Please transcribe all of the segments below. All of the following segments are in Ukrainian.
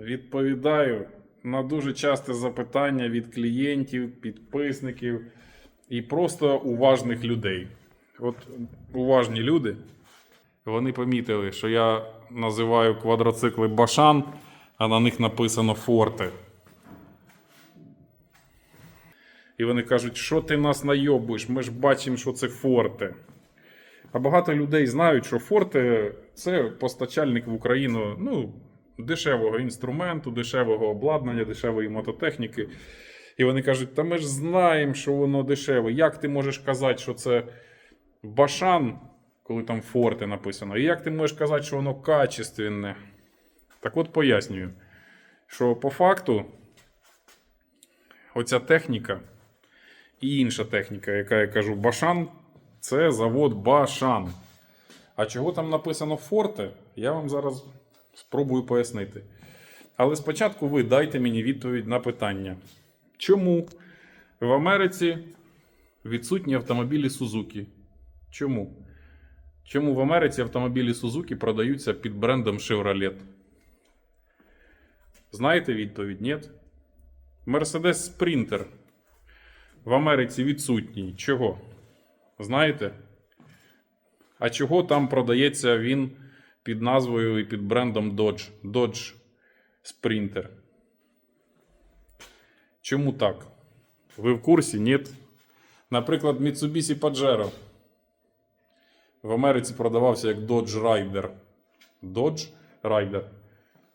відповідаю на дуже часте запитання від клієнтів, підписників і просто уважних людей. От уважні люди, вони помітили, що я називаю квадроцикли Башан, а на них написано Форте. І вони кажуть, що ти нас найобуєш, ми ж бачимо, що це Форте. А багато людей знають, що Форте це постачальник в Україну ну, дешевого інструменту, дешевого обладнання, дешевої мототехніки. І вони кажуть: та ми ж знаємо, що воно дешеве. Як ти можеш казати, що це Башан, коли там Форте написано? І як ти можеш казати, що воно качественне? Так от пояснюю, що по факту оця техніка і інша техніка, яка я кажу, Башан, це завод Башан. А чого там написано Форте, я вам зараз спробую пояснити. Але спочатку ви дайте мені відповідь на питання. Чому в Америці відсутні автомобілі Сузуки? Чому? Чому в Америці автомобілі Сузуки продаються під брендом Chevrolet? Знаєте відповідь? Ні? Mercedes Sprinter в Америці відсутній. Чого? Знаєте? А чого там продається він під назвою і під брендом Dodge? Dodge Sprinter. Чому так? Ви в курсі? Ні. Наприклад, Mitsubishi Pajero в Америці продавався як Dodge Rider. Dodge Rider.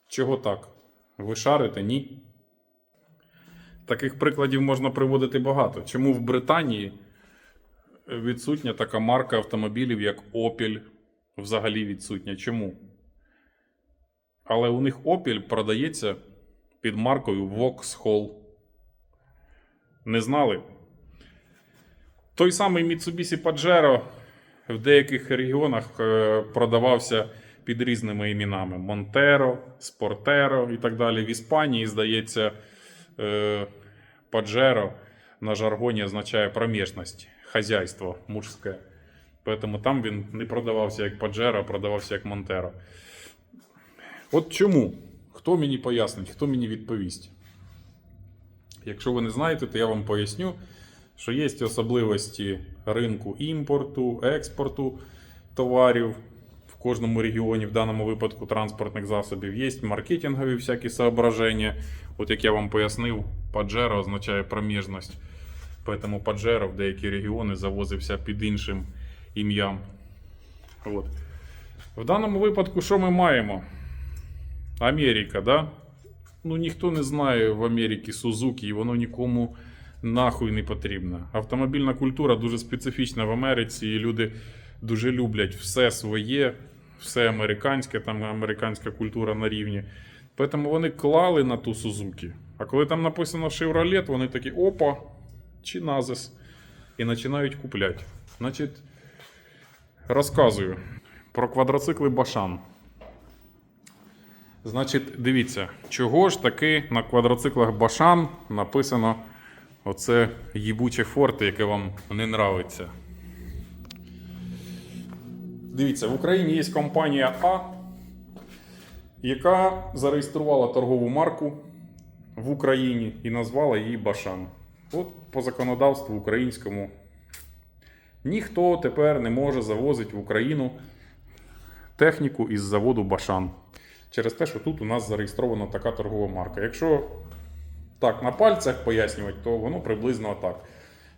Чого так? Ви шарите? Ні. Таких прикладів можна приводити багато. Чому в Британії відсутня така марка автомобілів, як Opel, взагалі відсутня? Чому? Але у них Opel продається під маркою Vauxhall. Не знали? Той самий Mitsubishi Pajero в деяких регіонах е, продавався під різними іменами: Montero, Sportero і так далі. В Іспанії, здається, е, Pajero на жаргоні означає проміжність, хазяйство мужське. Поэтому там він не продавався як Pajero, а продавався як Montero. От чому? Хто мені пояснить, хто мені відповість? Якщо ви не знаєте, то я вам поясню, що є особливості ринку імпорту, експорту товарів в кожному регіоні, в даному випадку транспортних засобів. Є маркетингові всякі соображення. От як я вам пояснив, Pajero означає проміжність. Тому Pajero в деякі регіони завозився під іншим ім'ям. От. В даному випадку, що ми маємо? Америка, да? Ну ніхто не знає в Америці Сузуки, і воно нікому нахуй не потрібно. Автомобільна культура дуже специфічна в Америці, і люди дуже люблять все своє, все американське, там американська культура на рівні. Тому вони клали на ту Сузуки. А коли там написано Chevrolet, вони такі опа, чи назис. І починають купляти. Значить, розказую про квадроцикли Башан. Значить, дивіться, чого ж таки на квадроциклах Башан написано оце їбуче форте, яке вам не нравиться. Дивіться, в Україні є компанія А, яка зареєструвала торгову марку в Україні і назвала її Башан. От по законодавству українському ніхто тепер не може завозити в Україну техніку із заводу Башан. Через те, що тут у нас зареєстрована така торгова марка. Якщо так на пальцях пояснювати, то воно приблизно так.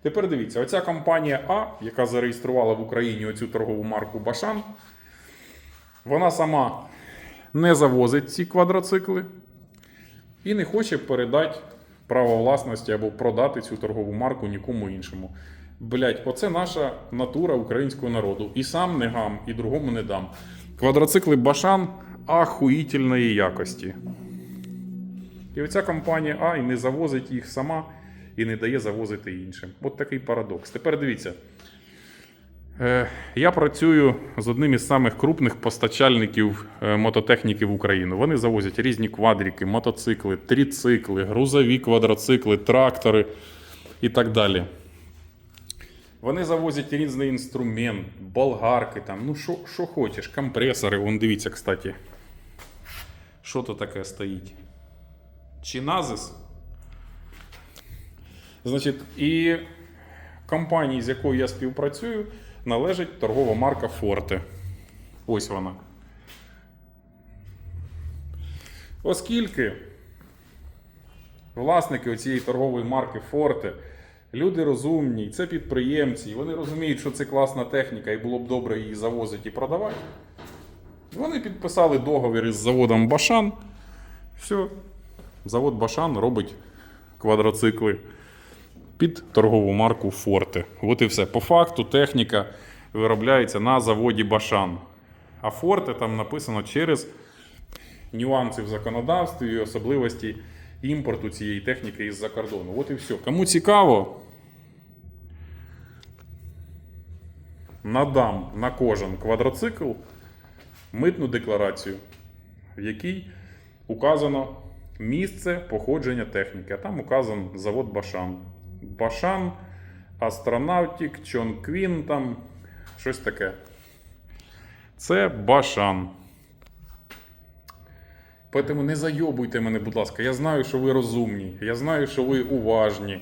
Тепер дивіться, оця компанія А, яка зареєструвала в Україні оцю торгову марку Башан, вона сама не завозить ці квадроцикли і не хоче передати право власності або продати цю торгову марку нікому іншому. Блять, оце наша натура українського народу. І сам не гам, і другому не дам. Квадроцикли Башан ахуїтельної якості. І оця компанія А і не завозить їх сама, і не дає завозити іншим. От такий парадокс. Тепер дивіться. Е, Я працюю з одним із самих крупних постачальників е, мототехніки в Україну. Вони завозять різні квадрики, мотоцикли, тріцикли, грузові квадроцикли, трактори і так далі. Вони завозять різний інструмент, болгарки, там, ну що, хочеш, компресори. Вон дивіться, кстати. Що то таке стоїть? Чиназис. Значить, і компанії, з якою я співпрацюю, належить торгова марка Forte. Ось вона. Оскільки власники цієї торгової марки Forte, люди розумні, це підприємці, і вони розуміють, що це класна техніка і було б добре її завозити і продавати. Вони підписали договір із заводом Башан. Все, завод Башан робить квадроцикли під торгову марку Forte. От і все. По факту техніка виробляється на заводі Башан. А Forte там написано через нюанси в законодавстві і особливості імпорту цієї техніки із-за кордону. От і все. Кому цікаво, надам на кожен квадроцикл митну декларацію, в якій указано місце походження техніки. А там указан завод Башан. Башан, Астронавтік, Чонквін, там щось таке. Це Башан. Тому не зайобуйте мене, будь ласка. Я знаю, що ви розумні. Я знаю, що ви уважні.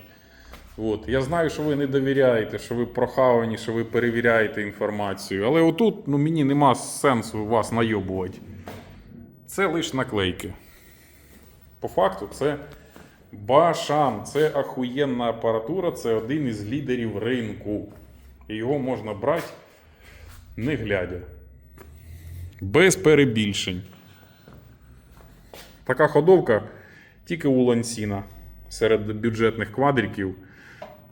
От. Я знаю, що ви не довіряєте, що ви прохавані, що ви перевіряєте інформацію. Але отут ну, мені нема сенсу вас найобувати. Це лише наклейки. По факту, це Башан. Це ахуєнна апаратура, це один із лідерів ринку. І його можна брати не глядя. Без перебільшень. Така ходовка тільки у Лансіна серед бюджетних квадриків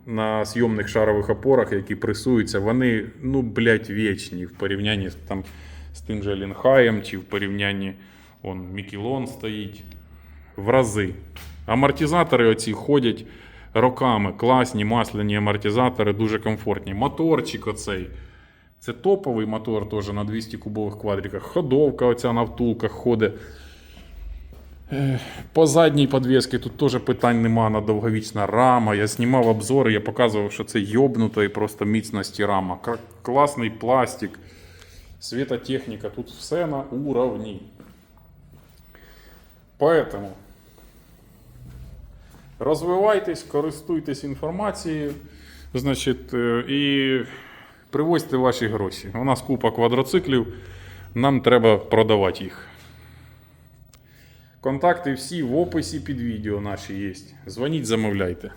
на зйомних шарових опорах, які пресуються, вони, ну, блядь, вічні в порівнянні там, з тим же Лінхаєм чи в порівнянні он, Мікілон стоїть в рази. Амортизатори оці ходять роками. Класні масляні амортизатори, дуже комфортні. Моторчик оцей. Це топовий мотор теж на 200 кубових квадриках. Ходовка оця на втулках ходить. По задній підвісці тут теж питань нема, вона довговічна рама. Я знімав обзори, я показував, що це йобнута і просто міцності рама. Класний пластик, світотехніка, тут все на уровні. Поэтому розвивайтесь, користуйтесь інформацією, значить, е, і привозьте ваші гроші. У нас купа квадроциклів, нам треба продавати їх. Контакти всі в описі під відео наші є. Дзвоніть, замовляйте.